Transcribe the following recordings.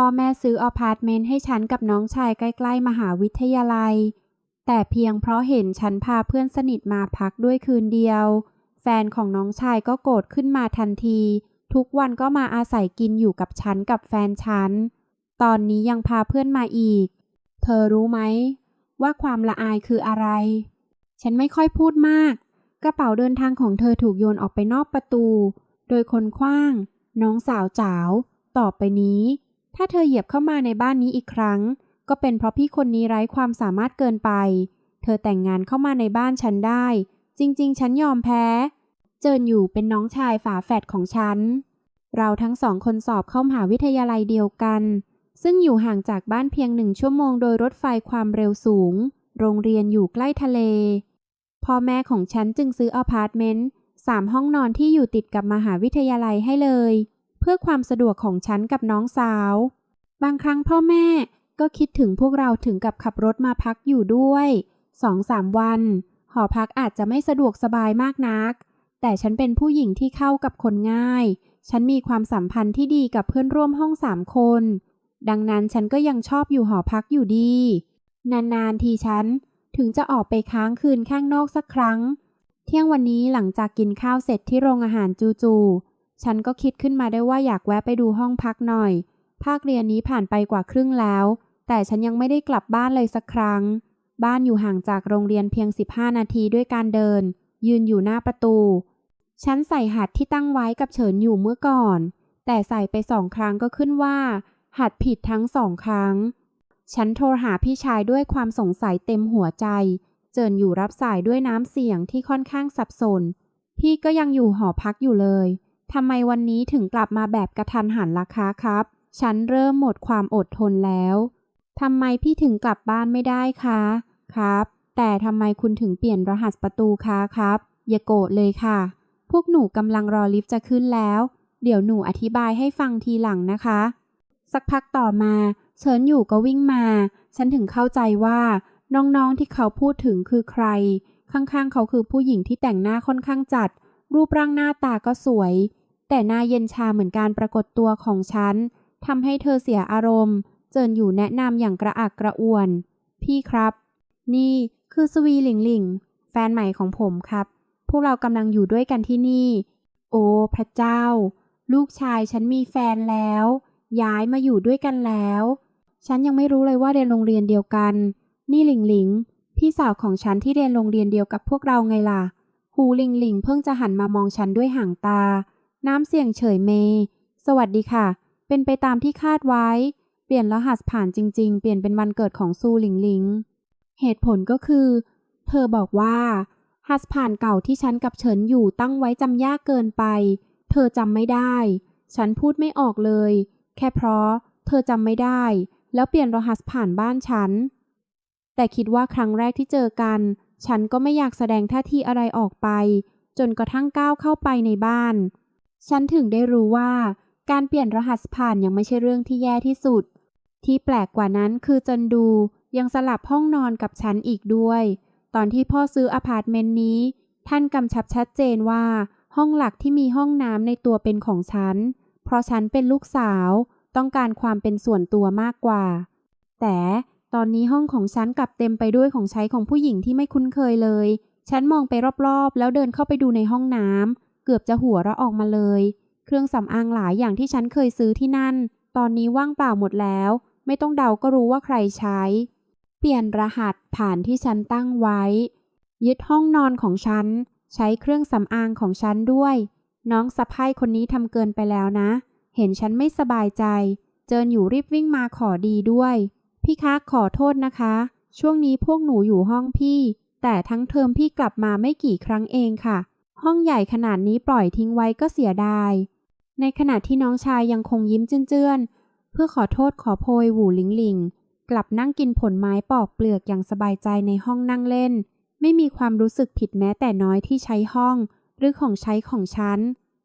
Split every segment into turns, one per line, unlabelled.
พ่อแม่ซื้ออพาร์ตเมนต์ให้ฉันกับน้องชายใกล้ ๆ มหาวิทยาลัย แต่เพียงเพราะเห็นฉันพาเพื่อนสนิทมาพักด้วยคืนเดียว แฟนของน้องชายก็โกรธขึ้นมาทันที ทุกวันก็มาอาศัยกินอยู่กับฉันกับแฟนฉัน ตอนนี้ยังพาเพื่อนมาอีก เธอรู้ไหม ว่าความละอายคืออะไร ฉันไม่ค่อยพูดมาก กระเป๋าเดินทางของเธอถูกโยนออกไปนอกประตู โดยคนคว้าง น้องสาวจ๋าว ต่อไปนี้ ถ้าเธอเหยียบเข้ามาในบ้านนี้อีกครั้ง ก็เป็นเพราะพี่คนนี้ไร้ความสามารถเกินไป เธอแต่งงานเข้ามาในบ้านฉันได้ จริง ๆ ฉันยอมแพ้ เจินอยู่เป็นน้องชายฝาแฝดของฉัน เราทั้งสองคนสอบเข้ามหาวิทยาลัยเดียวกัน ซึ่งอยู่ห่างจากบ้านเพียงหนึ่งชั่วโมงโดยรถไฟความเร็วสูง โรงเรียนอยู่ใกล้ทะเล พ่อแม่ของฉันจึงซื้ออพาร์ตเมนต์สามห้องนอนที่อยู่ติดกับมหาวิทยาลัยให้เลย พื่อความสะดวกของฉันกับน้องสาว บางครั้งพ่อแม่ก็คิดถึงพวกเราถึงกับขับรถมาพักอยู่ด้วยสองสามวัน หอพักอาจจะไม่สะดวกสบายมากนัก แต่ฉันเป็นผู้หญิงที่เข้ากับคนง่าย ฉันมีความสัมพันธ์ที่ดีกับเพื่อนร่วมห้องสามคน ดังนั้นฉันก็ยังชอบอยู่หอพักอยู่ดี นานๆทีฉันถึงจะออกไปค้างคืนข้างนอกสักครั้ง เที่ยงวันนี้หลังจากกินข้าวเสร็จที่โรงอาหารจูๆ ฉันก็คิดขึ้นมาได้ว่าอยากแวะไปดูห้องพักหน่อย ภาคเรียนนี้ผ่านไปกว่าครึ่งแล้ว แต่ฉันยังไม่ได้กลับบ้านเลยสักครั้ง บ้านอยู่ห่างจากโรงเรียนเพียง 15 นาทีด้วยการเดิน ยืนอยู่หน้าประตู ฉันใส่หัดที่ตั้งไว้กับเฉินอยู่เมื่อก่อน แต่ใส่ไปสองครั้งก็ขึ้นว่า หัดผิดทั้งสองครั้ง ฉันโทรหาพี่ชายด้วยความสงสัยเต็มหัวใจ เจินอยู่รับสายด้วยน้ำเสียงที่ค่อนข้างสับสน พี่ก็ยังอยู่หอพักอยู่เลย ทำไมวันนี้ถึงกลับมาแบบกระทันหันล่ะคะครับ ฉันเริ่มหมดความอดทนแล้วทำไมพี่ถึงกลับบ้านไม่ได้คะ ครับ แต่ทำไมคุณถึงเปลี่ยนรหัสประตูคะครับ อย่าโกรธเลยค่ะ พวกหนูกำลังรอลิฟต์จะขึ้นแล้ว เดี๋ยวหนูอธิบายให้ฟังทีหลังนะคะ สักพักต่อมาเฉินอยู่ก็วิ่งมา ฉันถึงเข้าใจว่าน้องๆที่เขาพูดถึงคือใคร ข้างๆ เขาคือผู้หญิงที่แต่งหน้าค่อนข้างจัด รูปร่างหน้าตาก็สวย แต่หน้าเย็นชาเหมือนการปรากฏตัวของฉันทำให้เธอเสียอารมณ์ เจินอยู่แนะนำอย่างกระอักกระอ่วน พี่ครับ นี่คือสวีหลิงหลิง แฟนใหม่ของผมครับ พวกเรากำลังอยู่ด้วยกันที่นี่ โอ้พระเจ้า ลูกชายฉันมีแฟนแล้ว ย้ายมาอยู่ด้วยกันแล้ว ฉันยังไม่รู้เลยว่าเรียนโรงเรียนเดียวกัน นี่หลิงหลิง พี่สาวของฉันที่เรียนโรงเรียนเดียวกับพวกเราไงล่ะ หูหลิงหลิงเพิ่งจะหันมามองฉันด้วยห่างตา น้ำเสียงเฉยเม สวัสดีค่ะ เป็นไปตามที่คาดไว้ เปลี่ยนรหัสผ่านจริง ๆ เปลี่ยนเป็นวันเกิดของซูหลิงหลิง เหตุผลก็คือ เธอบอกว่าฮัสผ่านเก่าที่ฉันกับเฉินอยู่ตั้งไว้จำยากเกินไป เธอจำไม่ได้ ฉันพูดไม่ออกเลย แค่เพราะ เธอจำไม่ได้ แล้วเปลี่ยนรหัสผ่านบ้านฉัน แต่คิดว่าครั้งแรกที่เจอกัน ฉันก็ไม่อยากแสดงท่าทีอะไรออกไป จนกระทั่งก้าวเข้าไปในบ้าน ฉันถึงได้รู้ว่าการเปลี่ยนรหัสผ่านยังไม่ใช่เรื่องที่แย่ที่สุด ที่แปลกกว่านั้นคือจนดูยังสลับห้องนอนกับฉันอีกด้วย ตอนที่พ่อซื้ออพาร์ตเมนต์นี้ ท่านกำชับชัดเจนว่า ห้องหลักที่มีห้องน้ำในตัวเป็นของฉัน เพราะฉันเป็นลูกสาว ต้องการความเป็นส่วนตัวมากกว่า แต่ตอนนี้ห้องของฉันกลับเต็มไปด้วยของใช้ของผู้หญิงที่ไม่คุ้นเคยเลย ฉันมองไปรอบๆ แล้วเดินเข้าไปดูในห้องน้ำ เกือบจะหัวเราะออกมาเลย เครื่องสำอางหลายอย่างที่ฉันเคยซื้อที่นั่น ตอนนี้ว่างเปล่าหมดแล้ว ไม่ต้องเดาก็รู้ว่าใครใช้ เปลี่ยนรหัสผ่านที่ฉันตั้งไว้ ยึดห้องนอนของฉัน ใช้เครื่องสำอางของฉันด้วย น้องสะพ้ายคนนี้ทำเกินไปแล้วนะ เห็นฉันไม่สบายใจ เจินอยู่รีบวิ่งมาขอดีด้วย พี่คะขอโทษนะคะ ช่วงนี้พวกหนูอยู่ห้องพี่ แต่ทั้งเทอมพี่กลับมาไม่กี่ครั้งเองค่ะ ห้องใหญ่ขนาดนี้ปล่อยทิ้งไว้ก็เสียดาย ในขณะที่น้องชายยังคงยิ้มเจื้อนๆ เพื่อขอโทษขอโพยหวูหลิงหลิง กลับนั่งกินผลไม้ปอกเปลือกอย่างสบายใจในห้องนั่งเล่น ไม่มีความรู้สึกผิดแม้แต่น้อยที่ใช้ห้อง หรือของใช้ของฉัน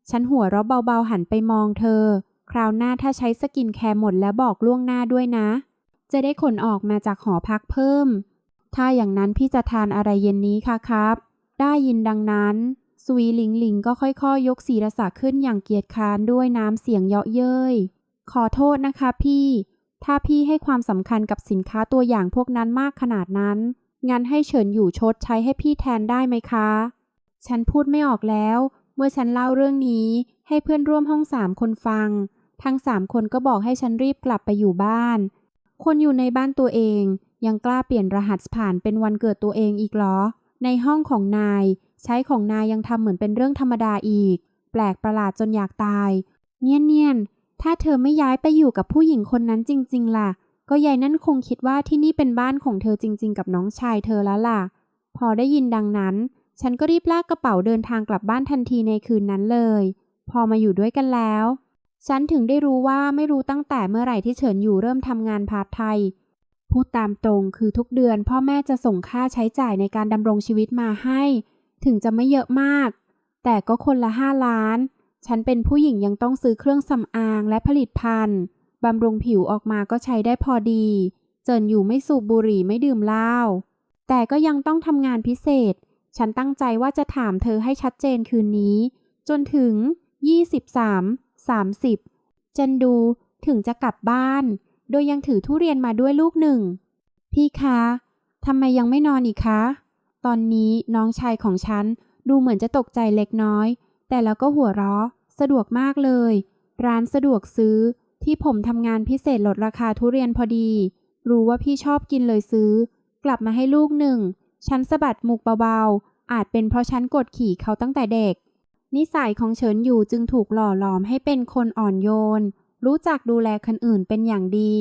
ฉันหัวเราะเบาๆหันไปมองเธอ คราวหน้าถ้าใช้สกินแคร์หมดแล้วบอกล่วงหน้าด้วยนะ จะได้ขนออกมาจากหอพักเพิ่ม ถ้าอย่างนั้นพี่จะทานอะไรเย็นนี้คะครับ ได้ยินดังนั้น สวีหลิงหลิงก็ค่อยๆยยกศีรษะขึ้นอย่างเกียจคร้านด้วยน้ำเสียงเยาะเย้ย ขอโทษนะคะพี่ ถ้าพี่ให้ความสำคัญกับสินค้าตัวอย่างพวกนั้นมากขนาดนั้น งั้นให้เฉินอยู่ชดใช้ให้พี่แทนได้ไหมคะ ฉันพูดไม่ออกแล้ว เมื่อฉันเล่าเรื่องนี้ให้เพื่อนร่วมห้องสามคนฟัง ทั้งสามคนก็บอกให้ฉันรีบกลับไปอยู่บ้าน คนอยู่ในบ้านตัวเอง ยังกล้าเปลี่ยนรหัสผ่านเป็นวันเกิดตัวเองอีกเหรอ ในห้องของนาย ใช้ของนายยังทำเหมือนเป็นเรื่องธรรมดาอีก แปลกประหลาดจนอยากตาย เนียนเนียนๆถ้าเธอไม่ย้ายไปอยู่กับผู้หญิงคนนั้นจริง ๆ ล่ะ ก็ยายนั่นคงคิดว่าที่นี่เป็นบ้านของเธอจริง ๆ กับน้องชายเธอแล้วล่ะ พอได้ยินดังนั้น ฉันก็รีบลากกระเป๋าเดินทางกลับบ้านทันทีในคืนนั้นเลย พอมาอยู่ด้วยกันแล้ว ฉันถึงได้รู้ว่าไม่รู้ตั้งแต่เมื่อไหร่ที่เฉินอยู่เริ่มทำงานพาร์ทไทยพูดตามตรงคือทุกเดือนพ่อแม่จะส่งค่าใช้จ่ายในการดำรงชีวิตมาให้ ถึงจะไม่เยอะมาก แต่ก็คนละห้าล้าน ฉันเป็นผู้หญิงยังต้องซื้อเครื่องสำอางและผลิตภัณฑ์บำรุงผิวออกมาก็ใช้ได้พอดี เจินอยู่ไม่สูบบุหรี่ไม่ดื่มเหล้า แต่ก็ยังต้องทำงานพิเศษ ฉันตั้งใจว่าจะถามเธอให้ชัดเจนคืนนี้ จนถึง 23 30 จันดูถึงจะกลับบ้าน โดยยังถือทุเรียนมาด้วยลูกหนึ่ง พี่คะ ทำไมยังไม่นอนอีกคะ ตอนนี้น้องชายของฉันดูเหมือนจะตกใจเล็กน้อย แต่แล้วก็หัวเราะ สะดวกมากเลย ร้านสะดวกซื้อที่ผมทำงานพิเศษลดราคาทุเรียนพอดี รู้ว่าพี่ชอบกินเลยซื้อ กลับมาให้ลูกหนึ่ง ฉันสะบัดมุกเบาๆ อาจเป็นเพราะฉันกดขี่เขาตั้งแต่เด็ก นิสัยของเฉินอยู่จึงถูกหล่อหลอมให้เป็นคนอ่อนโยน รู้จักดูแลคนอื่นเป็นอย่างดี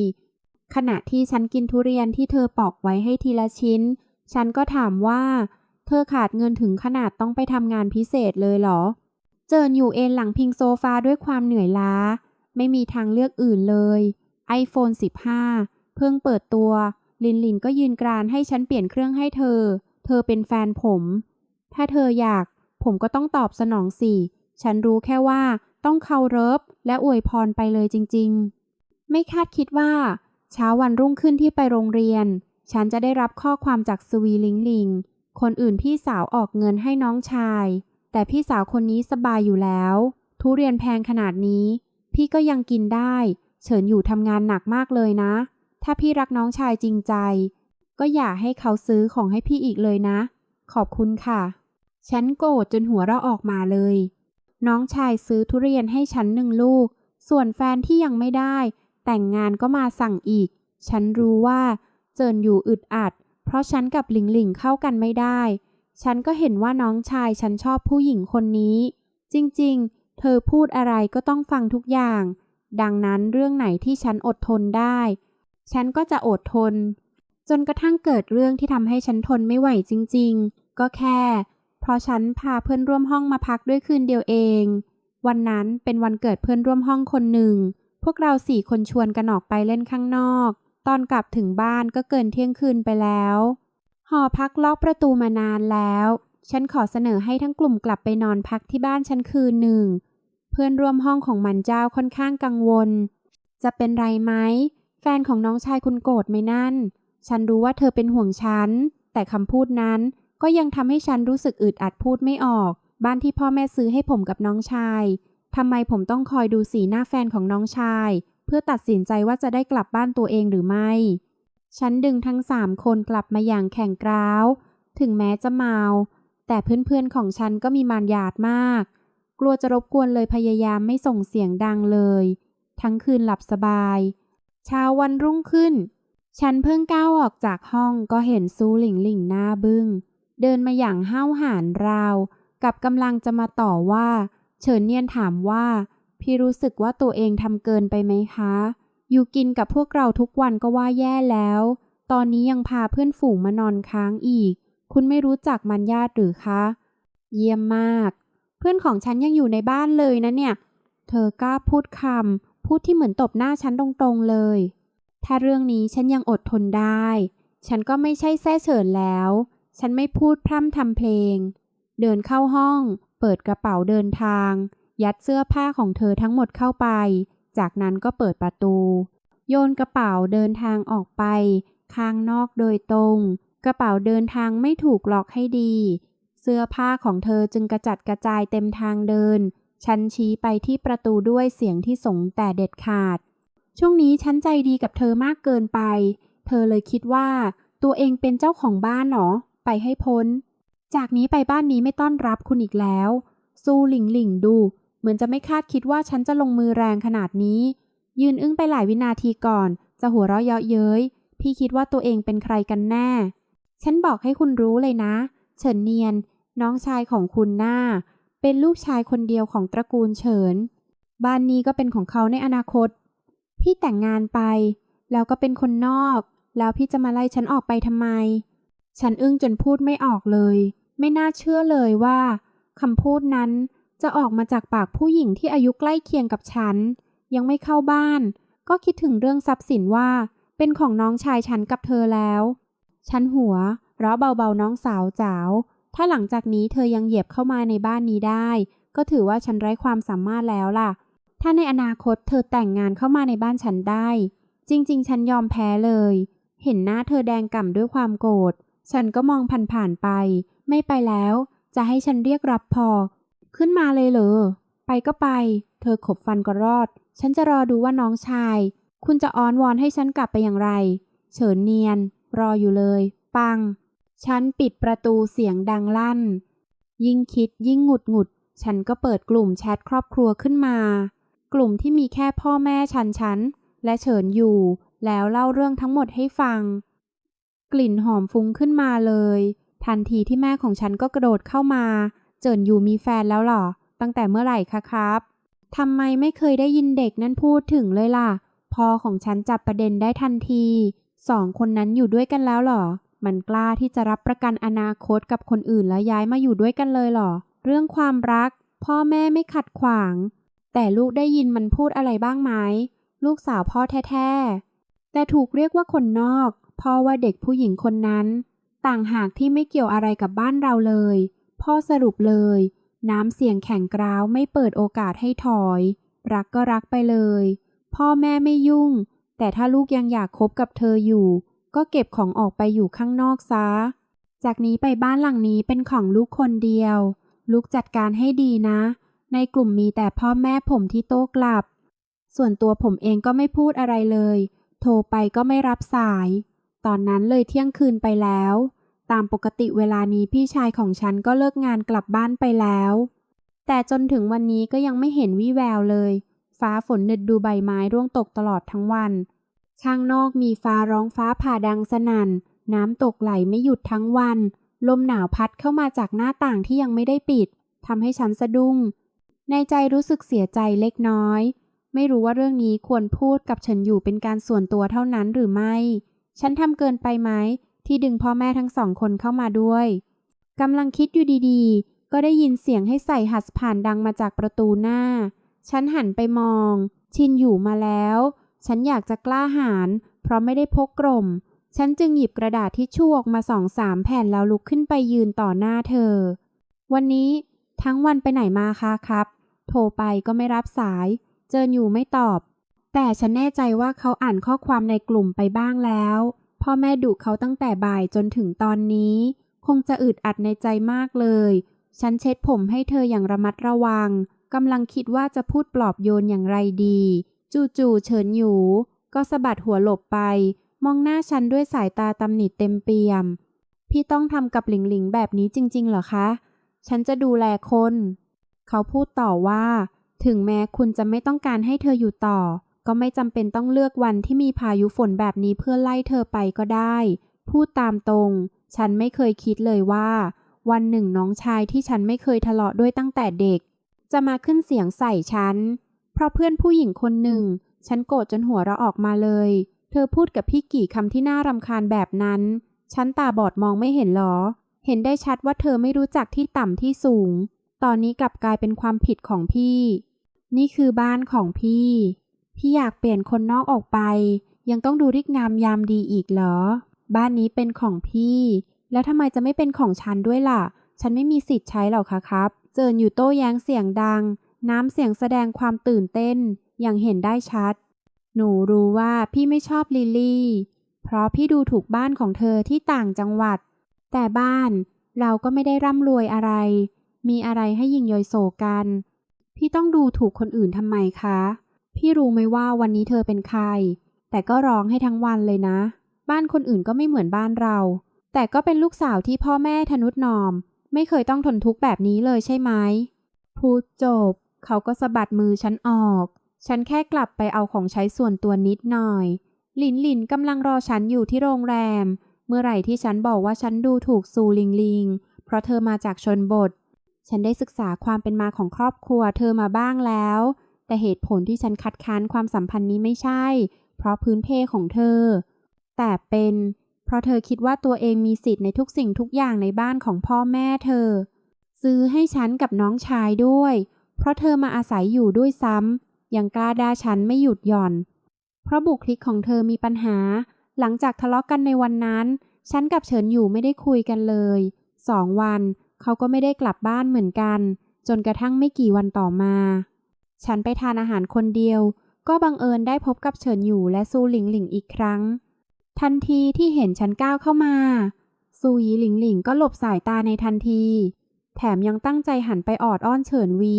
ขณะที่ฉันกินทุเรียนที่เธอปอกไว้ให้ทีละชิ้น ฉันก็ถามว่า เธอขาดเงินถึงขนาดต้องไปทำงานพิเศษเลยเหรอ เจินอยู่เอนหลังพิงโซฟาด้วยความเหนื่อยล้า ไม่มีทางเลือกอื่นเลย iPhone 15 เพิ่งเปิดตัว ลินลินก็ยืนกรานให้ฉันเปลี่ยนเครื่องให้เธอ เธอเป็นแฟนผม ถ้าเธออยาก ผมก็ต้องตอบสนองสิ ฉันรู้แค่ว่าต้องเคารพและอวยพรไปเลยจริง ๆ ไม่คาดคิดว่า เช้าวันรุ่งขึ้นที่ไปโรงเรียน ฉันจะได้รับข้อความจากสวีลิงลิง คนอื่นพี่สาวออกเงินให้น้องชาย แต่พี่สาวคนนี้สบายอยู่แล้ว ทุเรียนแพงขนาดนี้ พี่ก็ยังกินได้ เฉินอยู่ทำงานหนักมากเลยนะ ถ้าพี่รักน้องชายจริงใจ ก็อย่าให้เขาซื้อของให้พี่อีกเลยนะ ขอบคุณค่ะ ฉันโกรธจนหัวเราะออกมาเลย น้องชายซื้อทุเรียนให้ฉันหนึ่งลูก ส่วนแฟนที่ยังไม่ได้ แต่งงานก็มาสั่งอีก ฉันรู้ว่า เจินอยู่อึดอัด เพราะฉันกับหลิงหลิงเข้ากันไม่ได้ ฉันก็เห็นว่าน้องชายฉันชอบผู้หญิงคนนี้ จริงๆ เธอพูดอะไรก็ต้องฟังทุกอย่าง ดังนั้นเรื่องไหนที่ฉันอดทนได้ ฉันก็จะอดทน จนกระทั่งเกิดเรื่องที่ทำให้ฉันทนไม่ไหวจริง ๆ ก็แค่ เพราะฉันพาเพื่อนร่วมห้องมาพักด้วยคืนเดียวเอง วันนั้นเป็นวันเกิดเพื่อนร่วมห้องคนหนึ่งพวกเราสี่คนชวนกันออกไปเล่นข้างนอก ตอนกลับถึงบ้านก็เกินเที่ยงคืนไปแล้ว หอพักล็อกประตูมานานแล้ว ฉันขอเสนอให้ทั้งกลุ่มกลับไปนอนพักที่บ้านฉันคืนหนึ่ง เพื่อนร่วมห้องของมันเจ้าค่อนข้างกังวล จะเป็นไรไหม แฟนของน้องชายคุณโกรธไหมนั่น ฉันรู้ว่าเธอเป็นห่วงฉัน แต่คำพูดนั้นก็ยังทำให้ฉันรู้สึกอึดอัดพูดไม่ออก บ้านที่พ่อแม่ซื้อให้ผมกับน้องชายทำไมผมต้องคอยดูสีหน้าแฟนของน้องชาย เพื่อตัดสินใจว่าจะได้กลับบ้านตัวเองหรือไม่ ฉันดึงทั้งสามคนกลับมาอย่างแข่งกร้าว ถึงแม้จะเมา แต่เพื่อนๆของฉันก็มีมารยาทมาก กลัวจะรบกวนเลยพยายามไม่ส่งเสียงดังเลย ทั้งคืนหลับสบาย เช้าวันรุ่งขึ้น ฉันเพิ่งก้าวออกจากห้องก็เห็นซูหลิงหลิงหน้าบึง้ง เดินมาอย่างห้าวหาญราว กับกำลังจะมาต่อว่า เฉินเนียนถามว่า พี่รู้สึกว่าตัวเองทำเกินไปไหมคะ อยู่กินกับพวกเราทุกวันก็ว่าแย่แล้ว ตอนนี้ยังพาเพื่อนฝูงมานอนค้างอีก คุณไม่รู้จักมันญาติหรือคะ เยี่ยมมาก เพื่อนของฉันยังอยู่ในบ้านเลยนะเนี่ย เธอกล้าพูดคำพูดที่เหมือนตบหน้าฉันตรงๆเลย ถ้าเรื่องนี้ฉันยังอดทนได้ ฉันก็ไม่ใช่แซ่เฉินแล้ว ฉันไม่พูดพร่ำทำเพลง เดินเข้าห้อง เปิดกระเป๋าเดินทาง ยัดเสื้อผ้าของเธอทั้งหมดเข้าไป จากนั้นก็เปิดประตู โยนกระเป๋าเดินทางออกไปข้างนอกโดยตรง กระเป๋าเดินทางไม่ถูกล็อกให้ดี เสื้อผ้าของเธอจึงกระจัดกระจายเต็มทางเดิน ฉันชี้ไปที่ประตูด้วยเสียงที่สงแต่เด็ดขาด ช่วงนี้ฉันใจดีกับเธอมากเกินไป เธอเลยคิดว่า ตัวเองเป็นเจ้าของบ้านเหรอ ไปให้พ้น จากนี้ไปบ้านนี้ไม่ต้อนรับคุณอีกแล้วสู้หลิงหลิงดู เหมือนจะไม่คาดคิดว่าฉันจะลงมือแรงขนาดนี้ ยืนอึ้งไปหลายวินาทีก่อน จะหัวเราะเยาะเย้ย พี่คิดว่าตัวเองเป็นใครกันแน่ ฉันบอกให้คุณรู้เลยนะ เฉินเนียน น้องชายของคุณหน้า เป็นลูกชายคนเดียวของตระกูลเฉิน บ้านนี้ก็เป็นของเขาในอนาคต พี่แต่งงานไป แล้วก็เป็นคนนอก แล้วพี่จะมาไล่ฉันออกไปทำไม ฉันอึ้งจนพูดไม่ออกเลย ไม่น่าเชื่อเลยว่าคำพูดนั้น จะออกมาจากปากผู้หญิงที่อายุใกล้เคียงกับฉัน ยังไม่เข้าบ้าน ก็คิดถึงเรื่องทรัพย์สินว่า เป็นของน้องชายฉันกับเธอแล้ว ฉันหัวเราะเบาๆน้องสาวจ๋าวถ้าหลังจากนี้เธอยังเหยียบเข้ามาในบ้านนี้ได้ ก็ถือว่าฉันไร้ความสามารถแล้วล่ะ ถ้าในอนาคตเธอแต่งงานเข้ามาในบ้านฉันได้ จริง ๆ ฉันยอมแพ้เลย เห็นหน้าเธอแดงก่ำด้วยความโกรธ ฉันก็มองผ่านๆไป ไม่ไปแล้ว จะให้ฉันเรียกรับพอ ขึ้นมาเลยเหรอ ไปก็ไป เธอขบฟันก็รอด ฉันจะรอดูว่าน้องชาย คุณจะอ้อนวอนให้ฉันกลับไปอย่างไร เฉินเนียน รออยู่เลย ปัง ฉันปิดประตูเสียงดังลั่น ยิ่งคิดยิ่งหงุดหงิดฉันก็เปิดกลุ่มแชทครอบครัวขึ้นมา กลุ่มที่มีแค่พ่อแม่ฉันฉันและเฉินอยู่ แล้วเล่าเรื่องทั้งหมดให้ฟัง กลิ่นหอมฟุ้งขึ้นมาเลย ทันทีที่แม่ของฉันก็กระโดดเข้ามา เจินอยู่มีแฟนแล้วเหรอ ตั้งแต่เมื่อไหร่คะครับทำไมไม่เคยได้ยินเด็กนั่นพูดถึงเลยล่ะพ่อของฉันจับประเด็นได้ทันที สองคนนั้นอยู่ด้วยกันแล้วเหรอ มันกล้าที่จะรับประกันอนาคตกับคนอื่นแล้วย้ายมาอยู่ด้วยกันเลยเหรอ เรื่องความรัก พ่อแม่ไม่ขัดขวาง แต่ลูกได้ยินมันพูดอะไรบ้างไหม ลูกสาวพ่อแท้ๆ แต่ถูกเรียกว่าคนนอก พ่อว่าเด็กผู้หญิงคนนั้น ต่างหากที่ไม่เกี่ยวอะไรกับบ้านเราเลย พ่อสรุปเลย น้ำเสียงแข็งกร้าวไม่เปิดโอกาสให้ถอย รักก็รักไปเลย พ่อแม่ไม่ยุ่ง แต่ถ้าลูกยังอยากคบกับเธออยู่ ก็เก็บของออกไปอยู่ข้างนอกซะ จากนี้ไปบ้านหลังนี้เป็นของลูกคนเดียว ลูกจัดการให้ดีนะ ในกลุ่มมีแต่พ่อแม่ผมที่โต้กลับ ส่วนตัวผมเองก็ไม่พูดอะไรเลย โทรไปก็ไม่รับสาย ตอนนั้นเลยเที่ยงคืนไปแล้ว ตามปกติเวลานี้พี่ชายของฉันก็เลิกงานกลับบ้านไปแล้ว แต่จนถึงวันนี้ก็ยังไม่เห็นวี่แววเลย ฟ้าฝนเนึดดูใบไม้ร่วงตกตลอดทั้งวัน ข้างนอกมีฟ้าร้องฟ้าผ่าดังสนั่น น้ำตกไหลไม่หยุดทั้งวัน ลมหนาวพัดเข้ามาจากหน้าต่างที่ยังไม่ได้ปิดทำให้ฉันสะดุ้ง ในใจรู้สึกเสียใจเล็กน้อย ไม่รู้ว่าเรื่องนี้ควรพูดกับฉันอยู่เป็นการส่วนตัวเท่านั้นหรือไม่ ฉันทำเกินไปไหม ที่ดึงพ่อแม่ทั้งสองคนเข้ามาด้วยกำลังคิดอยู่ดีๆ ก็ได้ยินเสียงให้ใส่หัสผ่านดังมาจากประตูหน้า ฉันหันไปมอง ชินอยู่มาแล้ว ฉันอยากจะกล้าหาญเพราะไม่ได้พกกลมฉันจึงหยิบกระดาษที่ชั่วออกมาสองสามแผ่นแล้วลุกขึ้นไปยืนต่อหน้าเธอ วันนี้ทั้งวันไปไหนมาคะครับ โทรไปก็ไม่รับสาย เจออยู่ไม่ตอบ แต่ฉันแน่ใจว่าเขาอ่านข้อความในกลุ่มไปบ้างแล้ว พ่อแม่ดุเขาตั้งแต่บ่ายจนถึงตอนนี้ คงจะอึดอัดในใจมากเลย ฉันเช็ดผมให้เธออย่างระมัดระวังกำลังคิดว่าจะพูดปลอบโยนอย่างไรดี จู่ๆเฉินอยู่ ก็สะบัดหัวหลบไป มองหน้าฉันด้วยสายตาตำหนิเต็มเปี่ยม พี่ต้องทำกับหลิงหลิงแบบนี้จริง ๆ เหรอคะ ฉันจะดูแลคน เขาพูดต่อว่า ถึงแม้คุณจะไม่ต้องการให้เธออยู่ต่อ ก็ไม่จำเป็นต้องเลือกวันที่มีพายุฝนแบบนี้เพื่อไล่เธอไปก็ได้ พูดตามตรง ฉันไม่เคยคิดเลยว่า วันหนึ่งน้องชายที่ฉันไม่เคยทะเลาะด้วยตั้งแต่เด็ก จะมาขึ้นเสียงใส่ฉัน เพราะเพื่อนผู้หญิงคนหนึ่ง ฉันโกรธจนหัวเราะออกมาเลย เธอพูดกับพี่กี่คำที่น่ารำคาญแบบนั้น ฉันตาบอดมองไม่เห็นหรอ เห็นได้ชัดว่าเธอไม่รู้จักที่ต่ำที่สูง ตอนนี้กลับกลายเป็นความผิดของพี่ นี่คือบ้านของพี่ พี่อยากเปลี่ยนคนนอกออกไป ยังต้องดูริกงามยามดีอีกเหรอ บ้านนี้เป็นของพี่ แล้วทำไมจะไม่เป็นของฉันด้วยล่ะ ฉันไม่มีสิทธิ์ใช้หรอกคะครับ เจินอยู่โต้แย้งเสียงดัง น้ำเสียงแสดงความตื่นเต้น อย่างเห็นได้ชัด หนูรู้ว่าพี่ไม่ชอบลิลลี่ เพราะพี่ดูถูกบ้านของเธอที่ต่างจังหวัด แต่บ้านเราก็ไม่ได้ร่ำรวยอะไร มีอะไรให้ยิงยอยโศกัน พี่ต้องดูถูกคนอื่นทำไมคะ พี่รู้ไหมว่าวันนี้เธอเป็นใคร แต่ก็ร้องให้ทั้งวันเลยนะ บ้านคนอื่นก็ไม่เหมือนบ้านเรา แต่ก็เป็นลูกสาวที่พ่อแม่ทนุถนอม ไม่เคยต้องทนทุกข์แบบนี้เลยใช่ไหม พูดจบ เขาก็สะบัดมือฉันออก ฉันแค่กลับไปเอาของใช้ส่วนตัวนิดหน่อย หลินหลินกำลังรอฉันอยู่ที่โรงแรม เมื่อไหร่ที่ฉันบอกว่าฉันดูถูกซูลิงลิง เพราะเธอมาจากชนบท ฉันได้ศึกษาความเป็นมาของครอบครัวเธอมาบ้างแล้ว แต่เหตุผลที่ฉันคัดค้านความสัมพันธ์นี้ไม่ใช่ เพราะพื้นเพของเธอ แต่เป็น เพราะเธอคิดว่าตัวเองมีสิทธิ์ในทุกสิ่งทุกอย่างในบ้านของพ่อแม่เธอ ซื้อให้ฉันกับน้องชายด้วย เพราะเธอมาอาศัยอยู่ด้วยซ้ำยังกล้าด่าฉันไม่หยุดหย่อน เพราะบุคลิกของเธอมีปัญหา หลังจากทะเลาะกกันในวันนั้น ฉันกับเฉินอยู่ไม่ได้คุยกันเลยสองวัน เขาก็ไม่ได้กลับบ้านเหมือนกัน จนกระทั่งไม่กี่วันต่อมา ฉันไปทานอาหารคนเดียว ก็บังเอิญได้พบกับเฉินอยู่และซูหลิงหลิงอีกครั้ง ทันทีที่เห็นฉันก้าวเข้ามา ซูหยีหลิงหลิงก็หลบสายตาในทันที แถมยังตั้งใจหันไปออดอ้อนเฉินวี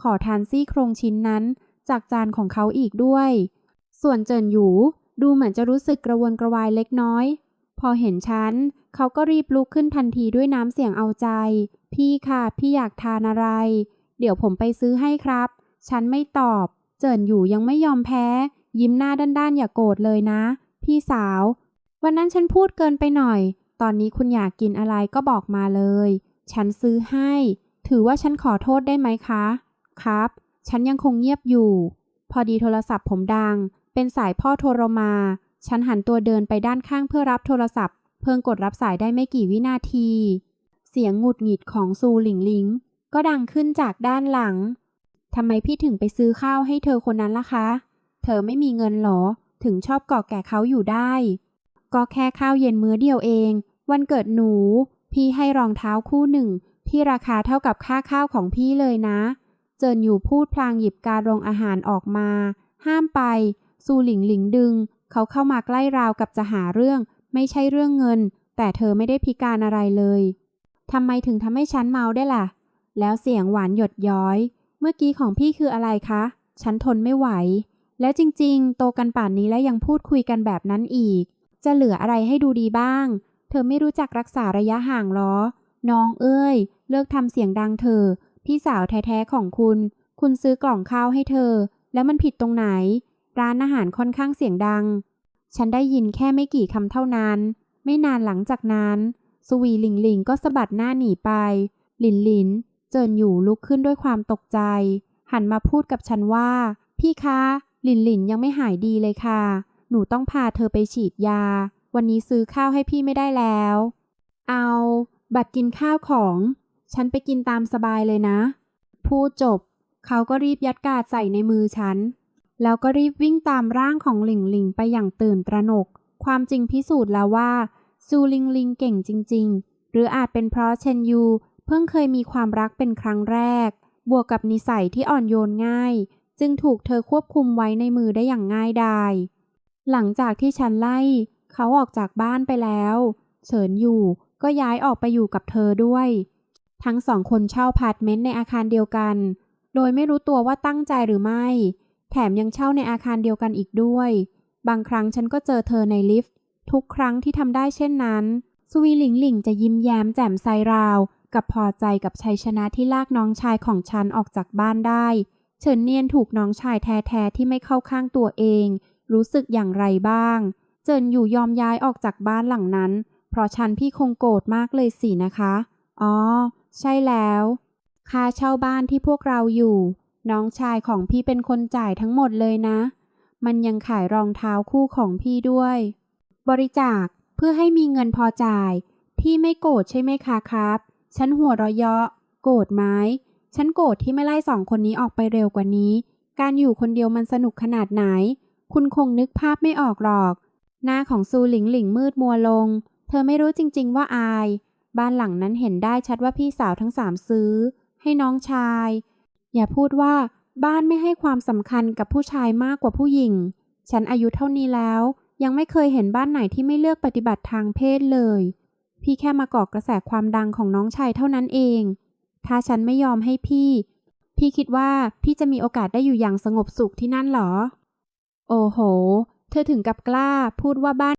ขอทานซี่โครงชิ้นนั้น จากจานของเขาอีกด้วย ส่วนเจินหยูดูเหมือนจะรู้สึกกระวนกระวายเล็กน้อย พอเห็นฉัน เขาก็รีบลุกขึ้นทันทีด้วยน้ำเสียงเอาใจ พี่ค่ะ พี่อยากทานอะไร เดี๋ยวผมไปซื้อให้ครับ ฉันไม่ตอบ เจิ่นอยู่ยังไม่ยอมแพ้ ยิ้มหน้าด้านๆ อย่าโกรธเลยนะ พี่สาว วันนั้นฉันพูดเกินไปหน่อย ตอนนี้คุณอยากกินอะไรก็บอกมาเลย ฉันซื้อให้ ถือว่าฉันขอโทษได้ไหมคะ ครับ ฉันยังคงเงียบอยู่ พอดีโทรศัพท์ผมดัง เป็นสายพ่อโทรมา ฉันหันตัวเดินไปด้านข้างเพื่อรับโทรศัพท์ เพิ่งกดรับสายได้ไม่กี่วินาที เสียงหงุดหงิดของซูหลิงหลิง ก็ดังขึ้นจากด้านหลัง ทำไมพี่ถึงไปซื้อข้าวให้เธอคนนั้นล่ะคะ เธอไม่มีเงินหรอ ถึงชอบกาะแก่เขาอยู่ได้ ก็แค่ข้าวเย็นมื้อเดียวเอง วันเกิดหนู พี่ให้รองเท้าคู่หนึ่ง ที่ราคาเท่ากับค่าข้าวของพี่เลยนะ เจินอยู่พูดพลางหยิบการรองอาหารออกมา ห้ามไป ซูหลิงหลิงดึง เขาเข้ามาใกล้ราวกับจะหาเรื่อง ไม่ใช่เรื่องเงิน แต่เธอไม่ได้พิการอะไรเลยทำไมถึงทำให้ฉันเมาได้ล่ะ แล้วเสียงหวานหยดย้อย มื่อกี้ของพี่คืออะไรคะ ฉันทนไม่ไหว แล้วจริงๆ โตกันป่านนี้แล้วยังพูดคุยกันแบบนั้นอีก จะเหลืออะไรให้ดูดีบ้าง เธอไม่รู้จักรักษาระยะห่างหรอน้องเอ้ย เลิกทำเสียงดังเธอ พี่สาวแท้ๆของคุณ คุณซื้อกล่องข้าวให้เธอ แล้วมันผิดตรงไหน ร้านอาหารค่อนข้างเสียงดัง ฉันได้ยินแค่ไม่กี่คำเท่านั้น ไม่นานหลังจากนั้นสวีหลิงหลิงก็สะบัดหน้าหนีไป หลินหลิน เจินอยู่ลุกขึ้นด้วยความตกใจ หันมาพูดกับฉันว่า พี่คะ หลินหลินยังไม่หายดีเลยค่ะ หนูต้องพาเธอไปฉีดยา วันนี้ซื้อข้าวให้พี่ไม่ได้แล้ว เอา บัตรกินข้าวของ ฉันไปกินตามสบายเลยนะ พูดจบ เขาก็รีบยัดกาดใส่ในมือฉัน แล้วก็รีบวิ่งตามร่างของหลิงหลิงไปอย่างตื่นตระหนก ความจริงพิสูจน์แล้วว่าซูลิงลิงเก่งจริง ๆ หรืออาจเป็นเพราะเชนยู เพิ่งเคยมีความรักเป็นครั้งแรก บวกกับนิสัยที่อ่อนโยนง่าย จึงถูกเธอควบคุมไว้ในมือได้อย่างง่ายดาย หลังจากที่ฉันไล่ เขาออกจากบ้านไปแล้วเฉินอยู่ก็ย้ายออกไปอยู่กับเธอด้วย ทั้งสองคนเช่าพาร์ทเมนต์ในอาคารเดียวกัน โดยไม่รู้ตัวว่าตั้งใจหรือไม่ แถมยังเช่าในอาคารเดียวกันอีกด้วย บางครั้งฉันก็เจอเธอในลิฟต์ ทุกครั้งที่ทำได้เช่นนั้นสวีหลิงหลิงจะยิ้มแย้มแจ่มใสราว กับพอใจกับชัยชนะที่ลากน้องชายของฉันออกจากบ้านได้ เฉินเนียนถูกน้องชายแท้ๆที่ไม่เข้าข้างตัวเอง รู้สึกอย่างไรบ้าง เจินอยู่ยอมย้ายออกจากบ้านหลังนั้น เพราะฉันพี่คงโกรธมากเลยสินะคะ อ๋อ ใช่แล้วค่าเช่าบ้านที่พวกเราอยู่ น้องชายของพี่เป็นคนจ่ายทั้งหมดเลยนะ มันยังขายรองเท้าคู่ของพี่ด้วย บริจาคเพื่อให้มีเงินพอจ่าย พี่ไม่โกรธใช่ไหมคะครับ ฉันหัวเราะเยาะ โกรธไหมฉันโกรธที่ไม่ไล่สองคนนี้ออกไปเร็วกว่านี้ การอยู่คนเดียวมันสนุกขนาดไหน คุณคงนึกภาพไม่ออกหรอก หน้าของซูหลิงหลิงมืดมัวลง เธอไม่รู้จริง ๆ ว่าอาย บ้านหลังนั้นเห็นได้ชัดว่าพี่สาวทั้งสามซื้อ ให้น้องชาย อย่าพูดว่าบ้านไม่ให้ความสำคัญกับผู้ชายมากกว่าผู้หญิง ฉันอายุเท่านี้แล้ว ยังไม่เคยเห็นบ้านไหนที่ไม่เลือกปฏิบัติทางเพศเลย พี่แค่มาเกาะกระแสความดังของน้องชายเท่านั้นเอง ถ้าฉันไม่ยอมให้พี่ พี่คิดว่าพี่จะมีโอกาสได้อยู่อย่างสงบสุขที่นั่นหรอ โอ้โห เธอถึงกับกล้าพูดว่าบ้าน